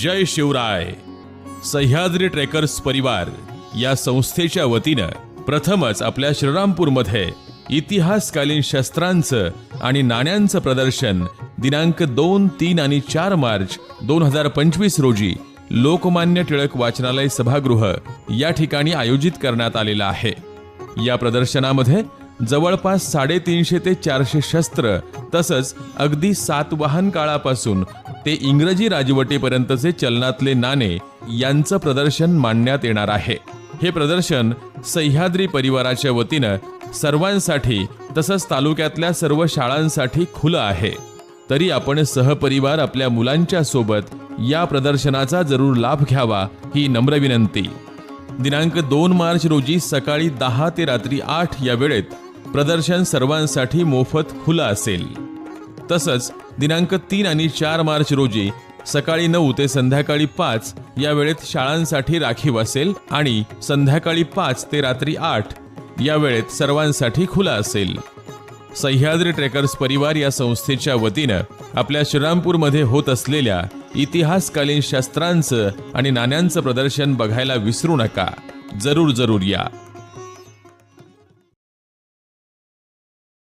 जय Shivray. Sahyadri trekkers परिवार या संस्थेच्या वतीनं प्रथमच आपल्या श्रीरामपूरमध्ये इतिहासकालीन शस्त्रांचं आणि नाण्यांचं प्रदर्शन दिनांक दोन तीन आणि चार मार्च दोन हजार पंचवीस रोजी लोकमान्य टिळक वाचनालय सभागृह या ठिकाणी आयोजित करण्यात आलेलं आहे. या प्रदर्शनामध्ये जवळपास साडेतीनशे ते चारशे शस्त्र तसंच अगदी सातवाहन काळापासून ते इंग्रजी राजवटीपर्यंतचे चलनातले नाणे यांचं प्रदर्शन मांडण्यात येणार आहे. हे प्रदर्शन सह्याद्री परिवाराच्या वतीनं सर्वांसाठी तसंच तालुक्यातल्या सर्व शाळांसाठी खुलं आहे. तरी आपण सहपरिवार आपल्या मुलांच्या सोबत या प्रदर्शनाचा जरूर लाभ घ्यावा ही नम्र विनंती. दिनांक दोन मार्च रोजी सकाळी दहा ते रात्री आठ या वेळेत प्रदर्शन सर्वांसाठी मोफत खुलं असेल. तसंच दिनांक तीन आणि चार मार्च रोजी सकाळी नऊ ते संध्याकाळी पाच या वेळेत शाळांसाठी राखीव असेल आणि संध्याकाळी पाच ते रात्री आठ या वेळेत सर्वांसाठी खुला असेल. सह्याद्री ट्रेकर्स परिवार या संस्थेच्या वतीनं आपल्या श्रीरामपूरमध्ये होत असलेल्या इतिहासकालीन शस्त्रांचं आणि नाण्यांचं प्रदर्शन बघायला विसरू नका. जरूर जरूर या.